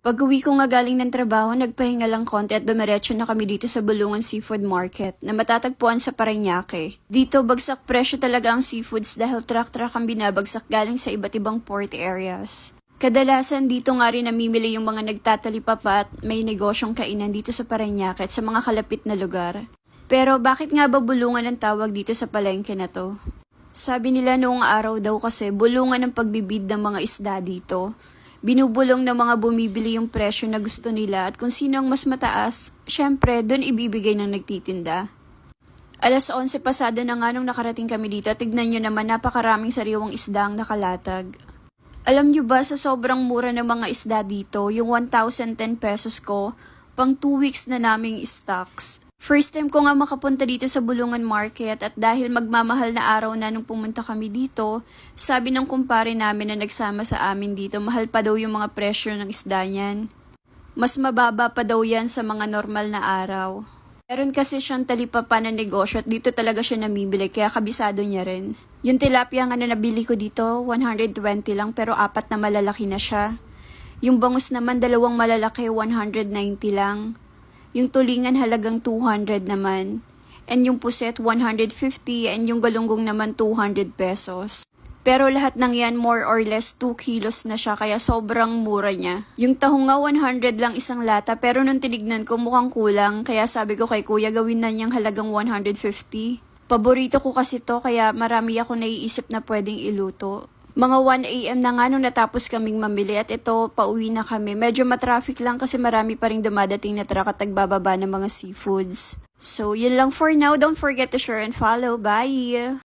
Pag uwi ko nga galing ng trabaho, nagpahinga lang konti at dumiretso na kami dito sa Bulungan Seafood Market na matatagpuan sa Parañaque. Dito, bagsak presyo talaga ang seafoods dahil truck-truck ang binabagsak galing sa iba't ibang port areas. Kadalasan dito nga rin namimili yung mga nagtatalipa pa at may negosyong kainan dito sa Parañaque at sa mga kalapit na lugar. Pero bakit nga ba bulungan ang tawag dito sa palengke na to? Sabi nila noong araw daw kasi bulungan ang pagbibid ng mga isda dito. Binubulong ng mga bumibili yung presyo na gusto nila at kung sino ang mas mataas, syempre doon ibibigay ng nagtitinda. Alas 11 pasado na nga nung nakarating kami dito, tignan nyo naman napakaraming sariwang isda ang nakalatag. Alam nyo ba sa sobrang mura ng mga isda dito, yung 1,010 pesos ko, pang 2 weeks na naming stocks. First time ko nga makapunta dito sa Bulungan Market at dahil magmamahal na araw na nung pumunta kami dito, sabi ng kumpare namin na nagsama sa amin dito, mahal pa daw yung mga presyo ng isda niyan. Mas mababa pa daw yan sa mga normal na araw. Meron kasi siyang talipapa na negosyo at dito talaga siya namibili kaya kabisado niya rin. Yung tilapia nga na nabili ko dito, 120 lang pero apat na malalaki na siya. Yung bangus naman dalawang malalaki, 190 lang. Yung tulingan halagang 200 naman. And yung puset 150 and yung galunggong naman 200 pesos. Pero lahat ng yan more or less 2 kilos na siya kaya sobrang mura niya. Yung tahong nga 100 lang isang lata pero nung tinignan ko mukhang kulang kaya sabi ko kay kuya gawin na niyang halagang 150. Paborito ko kasi to kaya marami ako naiisip na pwedeng iluto. Mga 1am na nga nung natapos kaming mamili at ito pauwi na kami. Medyo matraffic lang kasi marami pa rin dumadating na truck at nagbababa ng mga seafoods. So yun lang for now. Don't forget to share and follow. Bye!